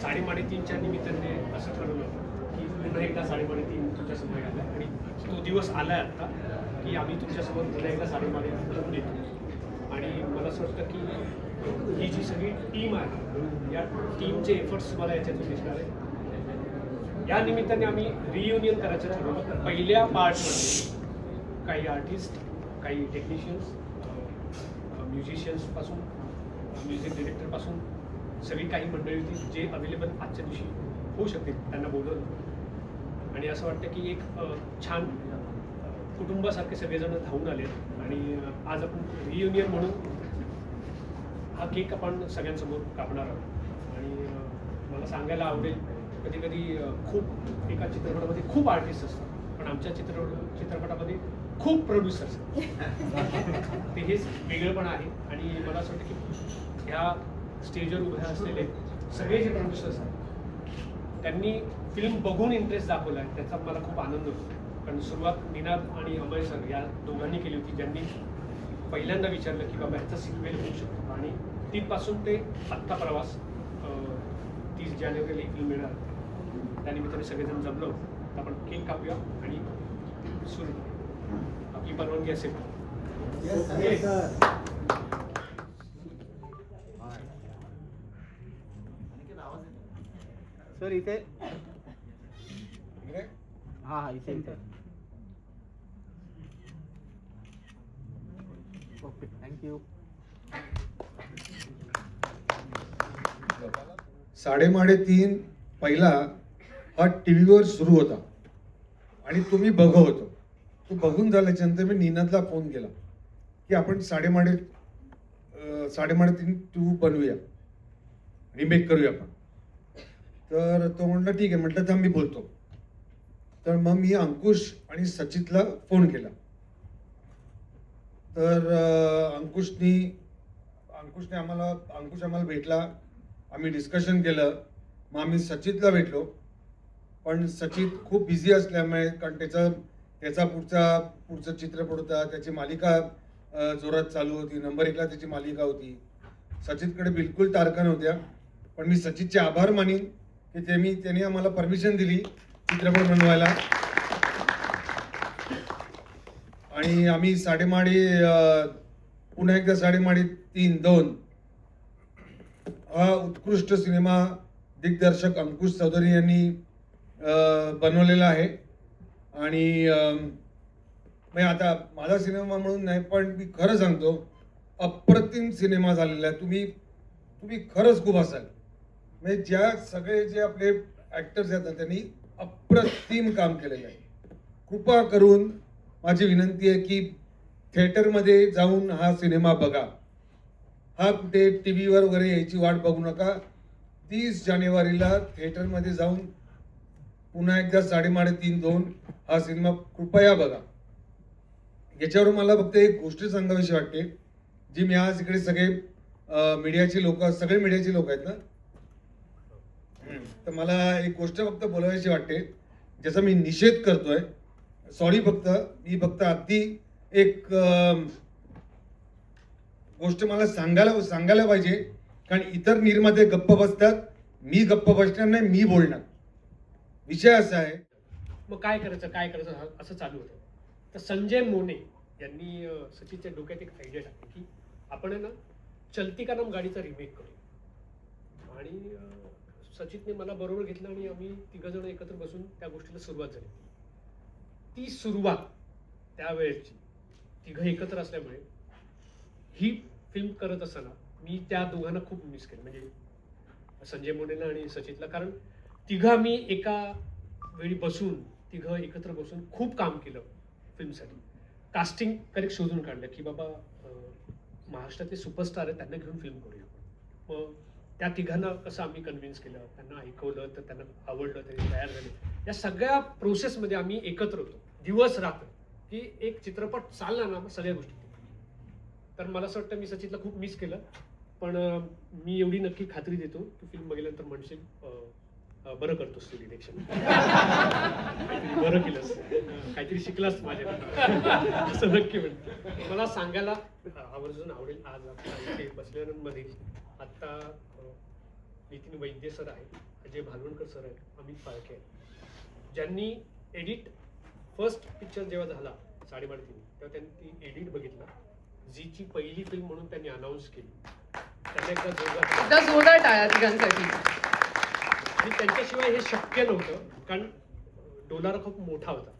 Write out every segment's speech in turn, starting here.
साडेमाडे तीनच्या निमित्ताने असं ठरवलं की पुन्हा एकदा साडेमाडे तीन तुमच्यासमोर आला आणि तो दिवस आलाय आता की आम्ही तुमच्यासमोर पुन्हा एकदा साडेमाडे करून देतो. आणि मला असं वाटतं की ही जी सगळी टीम आहे या टीमचे एफर्ट्स मला याच्यातून दिसणार आहे या निमित्ताने आम्ही रियुनियन करायचं ठरवलं. पहिल्या पार्टमध्ये काही आर्टिस्ट काही टेक्निशियन्स म्युझिशियन्सपासून म्युझिक डिरेक्टरपासून सगळी काही मंडळी होती जे अवेलेबल आजच्या दिवशी होऊ शकतील त्यांना बोलवलं. आणि असं वाटतं की एक छान कुटुंबासारखे सगळेजण धावून आले आणि आज आपण रियुनियन म्हणून हा केक आपण सगळ्यांसमोर कापणार आहोत. आणि मला सांगायला आवडेल कधी कधी खूप एका चित्रपटामध्ये खूप आर्टिस्ट असतात. पण आमच्या चित्रपट चित्रपटामध्ये खूप प्रोड्युसर्स ते हेच वेगळंपण आहे आणि मला असं वाटतं की ह्या स्टेजवर उभे असलेले सगळे जे प्रोड्युसर्स आहेत त्यांनी फिल्म बघून इंटरेस्ट दाखवला आहे त्याचा मला खूप आनंद होतो. कारण सुरुवात निनाद आणि अमय सर या दोघांनी केली होती ज्यांनी पहिल्यांदा विचारलं की बाबा ह्याचा सिक्वेल होऊ शकतो. आणि तिथपासून ते आत्ता प्रवास तीस जानेवारीला एक फिल्म मिळणार. त्यानिमित्ताने सगळेजण जमलो. आपण केक कापूया आणि सुरू आपली परवानगी असेल सर इथे हा हा इथे इथे. ओके थँक्यू साडेमाडे तीन पहिला हा टी व्हीवर सुरू होता. आणि तुम्ही बघत होतो. तो बघून झाल्याच्यानंतर मी निनादला फोन केला की आपण साडेमाडे साडेमाडे तीन टू बनवूया. रिमेक करूया आपण. तर तो म्हटलं ठीक आहे. म्हटलं तर मी बोलतो. तर मग मी अंकुश आणि सचितला फोन केला. तर अंकुशने अंकुशनी अंकुशने आम्हाला अंकुश आम्हाला भेटला. आम्ही डिस्कशन केलं. मग आम्ही सचितला भेटलो. पण सचित खूप बिझी असल्यामुळे कारण त्याचं त्याचा पुढचा पुढचं चित्रपट होता त्याची मालिका जोरात चालू होती. नंबर एकला त्याची मालिका होती. सचितकडे बिलकुल तारखा नव्हत्या. पण मी सचितचे आभार मानीन की ते मी त्यांनी आम्हाला परमिशन दिली चित्रपट बनवायला. आणि आम्ही साडेमाडी पुन्हा एकदा साडेमाडी तीन दोन. हा उत्कृष्ट सिनेमा दिग्दर्शक अंकुश चौधरी यांनी बनवलेला आहे. आणि म्हणजे आता माझा सिनेमा म्हणून नाही पण मी खरं सांगतो अप्रतिम सिनेमा झालेला आहे. तुम्ही तुम्ही खरंच खूप असाल म्हणजे ज्या सगळे जे आपले ॲक्टर्स आहेत ना त्यांनी अप्रतिम काम केलेलं आहे. कृपा करून माझी विनंती आहे की थिएटरमध्ये जाऊन हा सिनेमा बघा. हा कुठे टी व्हीवर वगैरे यायची वाट बघू नका. तीस जानेवारीला थिएटरमध्ये जाऊन पुन्हा एकदा साडेमाडे तीन दोन हा सिनेमा कृपया बघा. याच्यावर मला फक्त एक गोष्ट सांगावीशी वाटते जी मी आज इकडे सगळे मीडियाची लोक सगळे मीडियाची लोक आहेत ना? तर मला एक गोष्ट फक्त बोलावायची वाटते ज्याचा मी निषेध करतोय. सॉरी फक्त मी फक्त अगदी एक गोष्ट मला सांगायला सांगायला पाहिजे. कारण इतर निर्माते गप्प बसतात मी गप्प बसणार नाही मी बोलणार. विषय असा आहे. मग काय करायचं काय करायचं हा- असं चालू होतं. तर संजय मोने यांनी सचिनच्या डोक्यात एक आयडिया टाकली की आपण आहे ना चलती का नाम गाडीचा रिमेक करू. आणि सचिनने मला बरोबर घेतलं आणि आम्ही तिघजण एकत्र बसून त्या गोष्टीला सुरुवात झाली. ती सुरुवात त्यावेळेची तिघं एकत्र असल्यामुळे ही फिल्म करत असताना मी त्या दोघांना खूप मिस केलं. म्हणजे संजय मोनेला आणि सचितला कारण तिघं आम्ही एका वेळी बसून तिघं एकत्र बसून खूप काम केलं फिल्मसाठी. कास्टिंग करेक्ट शोधून काढलं की बाबा महाराष्ट्रातले सुपरस्टार आहेत त्यांना घेऊन फिल्म करूया आपण. मग त्या तिघांना कसं आम्ही कन्व्हिन्स केलं त्यांना ऐकवलं तर त्यांना आवडलं त्यांनी तयार झाले. या सगळ्या प्रोसेसमध्ये आम्ही एकत्र होतो. दिवस रात्र. की एक चित्रपट चालला ना मग सगळ्या गोष्टी. तर मला असं वाटतं मी सचितला खूप मिस केलं. पण मी एवढी नक्की खात्री देतो की फिल्म बघितल्यानंतर म्हणशील बरं करतोस तू डिरेक्शन काहीतरी बरं केलंस. काहीतरी शिकलास माझ्या असं नक्की म्हणतो मला सांगायला आवर्जून आवडेल आज आपल्या इथे बसलेल्यांमध्ये. आत्ता नितीन वैद्य सर आहेत अजय भालवणकर सर आहेत अमित फाळके आहेत. ज्यांनी एडिट फर्स्ट पिक्चर जेव्हा झाला साडेबारा तीन तेव्हा त्यांनी ती एडिट बघितला. झीची पहिली फिल्म म्हणून त्यांनी अनाऊन्स केली. त्यांना एकदा जोरदार जोरदार टाळ्या तिघांसाठी. आणि त्यांच्याशिवाय हे शक्य नव्हतं. कारण डोलारा खूप मोठा होता.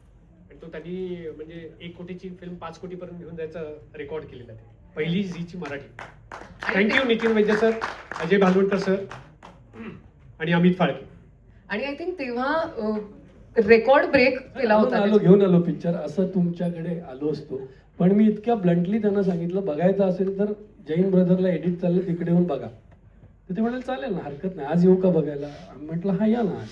आणि तो त्यांनी म्हणजे एक कोटीची फिल्म पाच कोटीपर्यंत घेऊन जायचा रेकॉर्ड केलेला आहे. पहिली झीची Marathi. Thank you Nitin Vaidya sir Ajay Bhalwankar sir आणि अमित फाळके. आणि आय थिंक तेव्हा रेकॉर्ड ब्रेक केला आलो होता आलो घेऊन आलो पिक्चर असं तुमच्याकडे आलो असतो. पण मी इतक्या ब्लंटली त्यांना सांगितलं बघायचं असेल तर जैन ब्रदरला एडिट चाललं तिकडे येऊन बघा. तर ते म्हणाले चालेल ना हरकत नाही. आज येऊ का बघायला? म्हटलं हा या ना आज.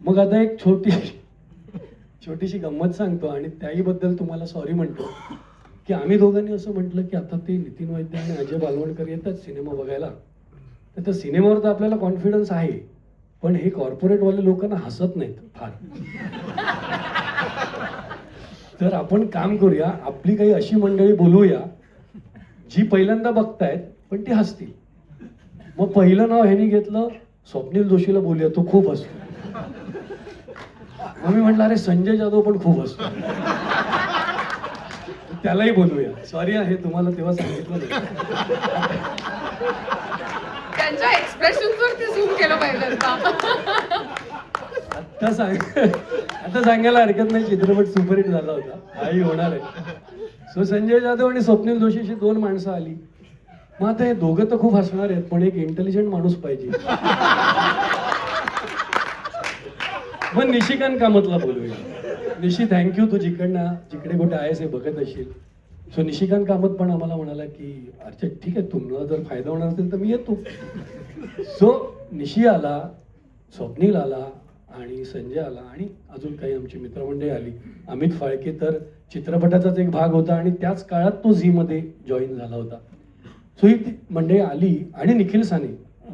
मग आता एक छोटी छोटीशी गंमत सांगतो आणि त्याहीबद्दल तुम्हाला सॉरी म्हणतो. की आम्ही दोघांनी असं म्हटलं की आता ते नितीन वैद्य आणि अजय बालवणकर येतात सिनेमा बघायला. तर त्या सिनेमावर तर आपल्याला कॉन्फिडन्स आहे पण हे कॉर्पोरेटवाले लोकांना हसत नाहीत फार. तर आपण काम करूया आपली काही अशी मंडळी बोलूया जी पहिल्यांदा बघतायत पण ती हसतील. मग पहिलं नाव ह्यानी घेतलं स्वप्नील जोशीला बोलूया तो खूप हसतो. मग मी म्हटलं अरे संजय जाधव पण खूप हसतो. त्यालाही बोलूया. सॉरी आहे तुम्हाला तेव्हा सांगितलं त्यांच्या एक्सप्रेशन केलं आता. सांग आता सांगायला हरकत नाही चित्रपट सुपरहिट झाला होता. हाही होणार आहे. सो संजय जाधव आणि स्वप्नील जोशी अशी दोन माणसं आली. मग आता हे दोघं तर खूप हसणार आहेत पण एक इंटेलिजंट माणूस पाहिजे. मग निशिकांत कामतला बोलूया. निशी थँक्यू तू जिकडनं जिकडे कुठे आहेस हे बघत असेल सो निशिकांत कामत पण आम्हाला म्हणाला की अच्छा ठीक आहे तुम्हाला जर फायदा होणार असेल तर मी येतो. सो निशी आला स्वप्नील आला आणि संजय आला आणि अजून काही आमची मित्रमंडळी आली. अमित फाळके तर चित्रपटाचाच एक भाग होता आणि त्याच काळात तो झीमध्ये जॉईन झाला होता. सो ही मंडळी आली आणि निखिल साने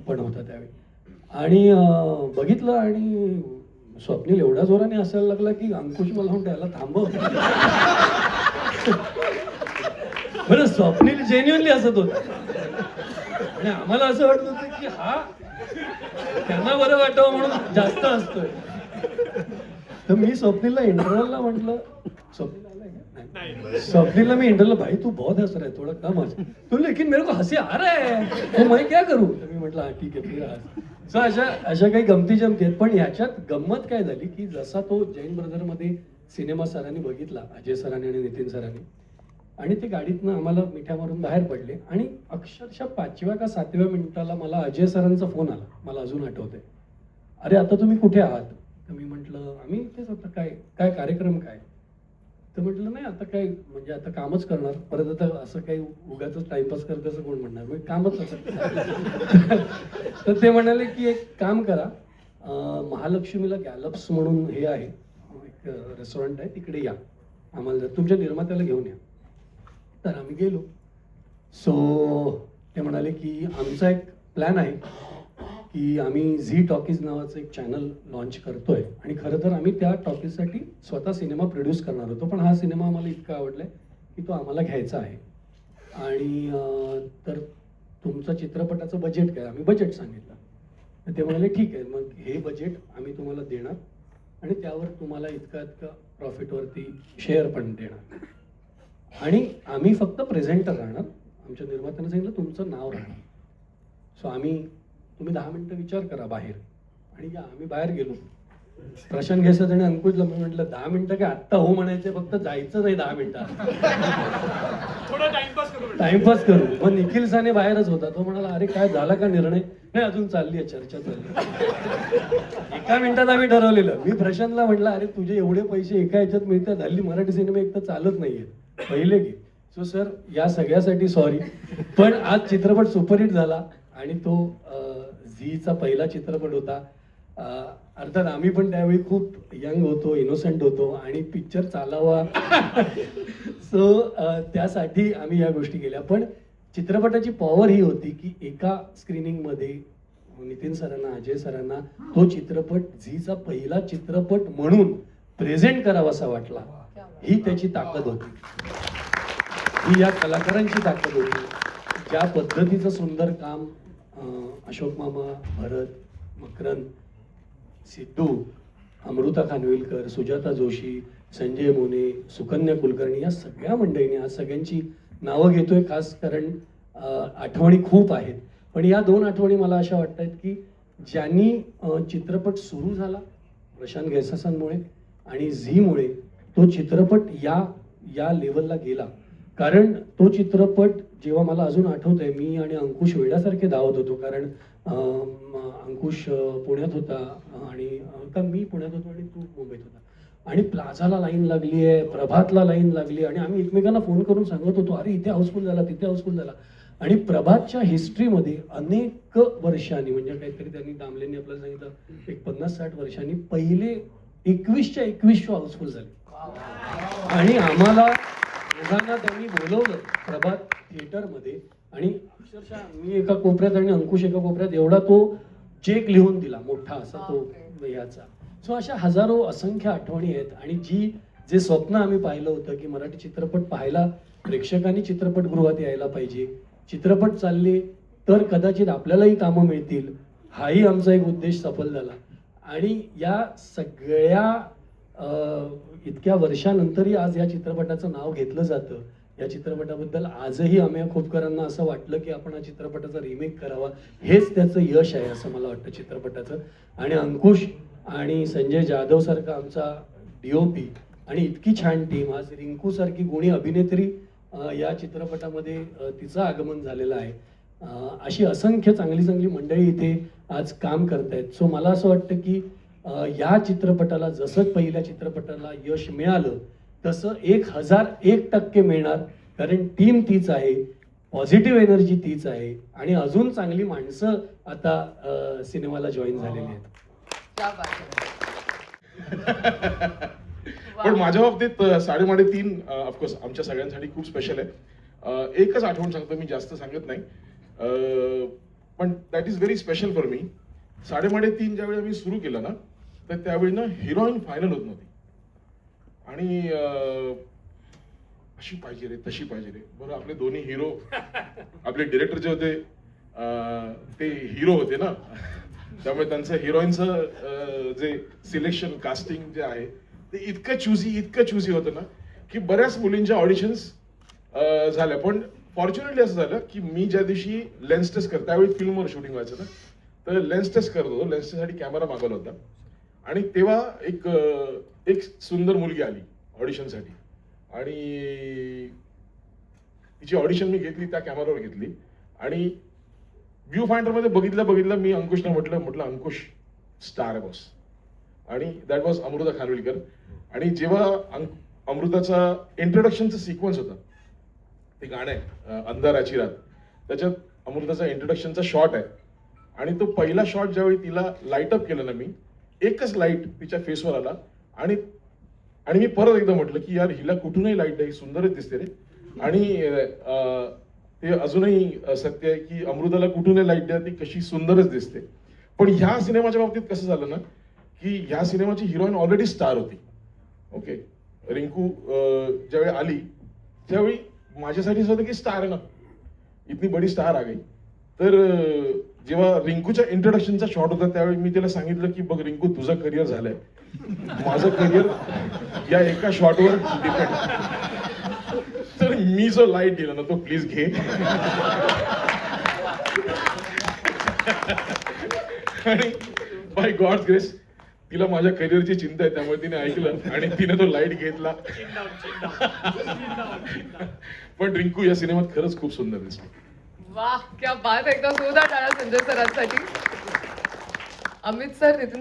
पण होता त्यावेळी. आणि बघितलं आणि स्वप्नील एवढ्या जोराने असायला लागला की अंकुश मला म्हणतो याला थांबव बरं स्वप्नील जेन्युअनली असत होत. आणि आम्हाला असं वाटत होतं की हा त्यांना बरं वाटावं म्हणून जास्त असतोय तर मी स्वप्नीलला इंटरव्हलला म्हटलं स्वप्नील आलाय मी भाई तू बहुत हंस रहा है थोड़ा कम हंस. तो लेकिन मेरे को हंसी आ रहा है. तो मैं क्या करू? तर मी म्हटलं हा ठीक आहे फिर हंस. सो अशा अशा काही गमती जमती आहेत. पण ह्याच्यात गंमत काय झाली की जसा तो जैन ब्रदरमध्ये सिनेमा सरांनी बघितला अजय सरांनी आणि नितीन सरांनी आणि ते गाडीतनं आम्हाला मिठ्या मारून बाहेर पडले आणि अक्षरशः पाचव्या का सातव्या मिनिटाला मला अजय सरांचा फोन आला. मला अजून आठवतंय. अरे आता तुम्ही कुठे आहात? तर मी म्हटलं आम्ही तेच आता. काय काय कार्यक्रम काय? तर म्हटलं नाही आता काय म्हणजे आता कामच करणार. परत आता असं काही उगाच टाइमपास करत असं कोण म्हणणार? म्हणजे कामच असं. तर ते म्हणाले की एक काम करा. महालक्ष्मीला गॅलप्स म्हणून हे आहे. एक रेस्टॉरंट आहे. तिकडे या. आम्हाला जर- तुमच्या निर्मात्याला घेऊन या. तर आम्ही गेलो. सो ते म्हणाले की आमचा एक प्लॅन आहे. की आम्ही झी टॉकीज नावाचं एक चॅनल लॉन्च करतोय. आणि खरं तर आम्ही त्या टॉकीजसाठी स्वतः सिनेमा प्रोड्यूस करणार होतो. पण हा सिनेमा आम्हाला इतका आवडलाय की तो आम्हाला घ्यायचा आहे. आणि तर तुमचं चित्रपटाचं बजेट काय? आम्ही बजेट सांगितलं. तर ते म्हणाले ठीक आहे मग हे बजेट आम्ही तुम्हाला देणार आणि त्यावर तुम्हाला इतका इतका प्रॉफिटवरती शेअर पण देणार. आणि आम्ही फक्त प्रेझेंटर राहणार. आमच्या निर्मात्याने सांगितलं तुमचं नाव राहणार. सो आम्ही तुम्ही दहा मिनिटं विचार करा बाहेर. आणि या आम्ही बाहेर गेलो. प्रशांत घेसत आणि अंकुशला मी म्हटलं दहा मिनिटं काय आत्ता हो म्हणायचे फक्त जायचं नाही दहा मिनिटात. थोडा टाइमपास करू मग निखिल साने बाहेरच होता. तो म्हणाला अरे काय झाला का निर्णय? नाही अजून चालली आहे चर्चा चालली एका मिनिटात आम्ही ठरवलेलं. मी प्रशांतला म्हटलं अरे तुझे एवढे पैसे एका ह्याच्यात मिळतात. हल्ली मराठी सिनेमे एक तर चालत नाहीये पहिले की सो सर या सगळ्यासाठी सॉरी पण आज चित्रपट सुपरहिट झाला आणि तो झीचा पहिला चित्रपट होता. अर्थात आम्ही पण त्यावेळी खूप यंग होतो इनोसंट होतो आणि पिक्चर चालावा. सो त्यासाठी आम्ही या गोष्टी केल्या. पण चित्रपटाची पॉवर ही होती की एका स्क्रीनिंगमध्ये नितीन सरांना अजय सरांना तो चित्रपट झीचा पहिला चित्रपट म्हणून प्रेझेंट करावासा वाटला. ही त्याची ताकद होती. ही या कलाकारांची ताकद होती. ज्या पद्धतीचं सुंदर काम अशोक मामा भरत मकरंद सिद्धू अमृता खानविलकर सुजाता जोशी संजय मोने सुकन्या कुलकर्णी या सगळ्या मंडळींनी आज सगळ्यांची नावं घेतोय खास कारण आठवणी खूप आहेत. पण या दोन आठवणी मला अशा वाटत आहेत की ज्यांनी चित्रपट सुरू झाला प्रशांत गैसासांमुळे आणि झीमुळे तो चित्रपट या या लेवलला गेला. कारण तो चित्रपट जेव्हा मला अजून आठवत आहे मी आणि अंकुश वेड्यासारखे धावत होतो. कारण अंकुश पुण्यात होता आणि का मी पुण्यात होतो आणि तू मुंबईत होता. आणि प्लाझाला लाईन लागली आहे प्रभातला लाईन लागली आणि आम्ही एकमेकांना फोन करून सांगत होतो अरे इथे हाऊसफुल झाला तिथे हाऊसफुल झाला. आणि प्रभातच्या हिस्ट्रीमध्ये अनेक वर्षांनी म्हणजे काहीतरी त्यांनी दामलेंनी आपल्याला सांगितलं एक पन्नास साठ वर्षांनी पहिले एकवीसच्या एकवीस शो हाऊसफुल झाले. आणि आम्हाला दोघांना त्यांनी बोलवलं प्रभात थिएटरमध्ये. आणि अक्षरशः मी एका कोपऱ्यात आणि अंकुश एका कोपऱ्यात एवढा तो चेक लिहून दिला मोठा असा तो याचा. सो अशा हजारो असंख्य आठवणी आहेत आणि जी जे स्वप्न आम्ही पाहिलं होतं की मराठी चित्रपट पाहायला प्रेक्षकांनी चित्रपटगृहात यायला पाहिजे. चित्रपट चालले तर कदाचित आपल्यालाही कामं मिळतील. हाही आमचा एक उद्देश सफल झाला. आणि या सगळ्या इतक्या वर्षानंतरही आज या चित्रपटाचं नाव घेतलं जातं. या चित्रपटाबद्दल आजही आम्ही खोपकरांना असं वाटलं की आपण हा चित्रपटाचा रिमेक करावा. हेच त्याचं यश आहे असं मला वाटतं चित्रपटाचं. आणि अंकुश आणि संजय जाधव सारखा आमचा डीओपी आणि इतकी छान टीम आज रिंकू सारखी गुणी अभिनेत्री या चित्रपटामध्ये तिचं आगमन झालेलं आहे. अशी असंख्य चांगली चांगली मंडळी इथे आज काम करतायत. सो मला असं वाटतं की या चित्रपटाला जसं पहिल्या चित्रपटाला यश मिळालं तसं एक हजार एक टक्के मिळणार. कारण टीम तीच आहे पॉझिटिव्ह एनर्जी तीच आहे आणि अजून चांगली माणसं आता सिनेमाला जॉईन झालेली आहेत. है. पण माझ्या बाबतीत साडेमाडे तीन ऑफकोर्स आमच्या सगळ्यांसाठी खूप स्पेशल आहे. एकच आठवण सांगतो मी जास्त सांगत नाही. पण that is very special for me साडेमाडे तीन ज्यावेळी आम्ही सुरू केलं ना तर त्यावेळी ना हिरोईन फायनल होत नव्हती. आणि अशी पाहिजे रे तशी पाहिजे रे. बरं आपले दोन्ही हिरो आपले डिरेक्टर जे होते ते हिरो होते ना. त्यामुळे त्यांचं हिरोईनचं जे सिलेक्शन कास्टिंग जे आहे ते इतकं चुझी इतकं चुझी होतं ना की बऱ्याच मुलींच्या ऑडिशन्स झाल्या. पण फॉर्च्युनेटली असं झालं की मी ज्या दिवशी लेन्स टेस्ट करतो त्यावेळी फिल्मवर शूटिंग व्हायचं ना तर लेन्स टेस्ट करत होतो. लेन्स टेस्टसाठी कॅमेरा मागवला होता. आणि तेव्हा एक एक सुंदर मुलगी आली ऑडिशनसाठी आणि तिची ऑडिशन मी घेतली त्या कॅमेरावर घेतली. आणि व्ह्यू फाइंडरमध्ये बघितलं बघितलं मी अंकुशला म्हटलं म्हटलं अंकुश स्टार आहे बॉस आणि दॅट वॉज अमृता खानविलकर. आणि जेव्हा अमृताचा इंट्रोडक्शनचा सिक्वन्स होता ते गाणं आहे अंधाराची रात. त्याच्यात अमृताचा इंट्रोडक्शनचा शॉट आहे. आणि तो पहिला शॉट ज्यावेळी तिला लाइट अप केलं ना मी एकच लाइट तिच्या फेसवर आला. आणि आणि मी परत एकदा म्हटलं की यार हिला कुठूनही लाइट नाही सुंदरच दिसते रे. आणि ते अजूनही सत्य आहे की अमृताला कुठूनही लाइट द्या ती कशी सुंदरच दिसते. पण ह्या सिनेमाच्या बाबतीत कसं झालं ना की ह्या सिनेमाची हिरोईन ऑलरेडी स्टार होती. ओके रिंकू ज्यावेळी आली त्यावेळी माझ्यासाठी असं होतं की स्टार आहे ना. इतनी बडी स्टार आ गई. तर जेव्हा रिंकूच्या इंट्रोडक्शनचा शॉट होता त्यावेळी मी तिला सांगितलं की बघ रिंकू तुझं करिअर झालंय. माझं करिअर या एका शॉटवर डिपेंड तर मी जो लाइट दिला ना तो प्लीज घे. आणि बाय गॉड ग्रेस तिला माझ्या करिअरची चिंता आहे त्यामुळे तिने ऐकलं आणि तिने तो लाइट घेतला. पण रिंकू या सिनेमात खरंच खूप सुंदर दिसते. वाह क्या बात एकदम एकदा जोरदार टाळ्या संजय सरांसाठी. अमित सर नितीन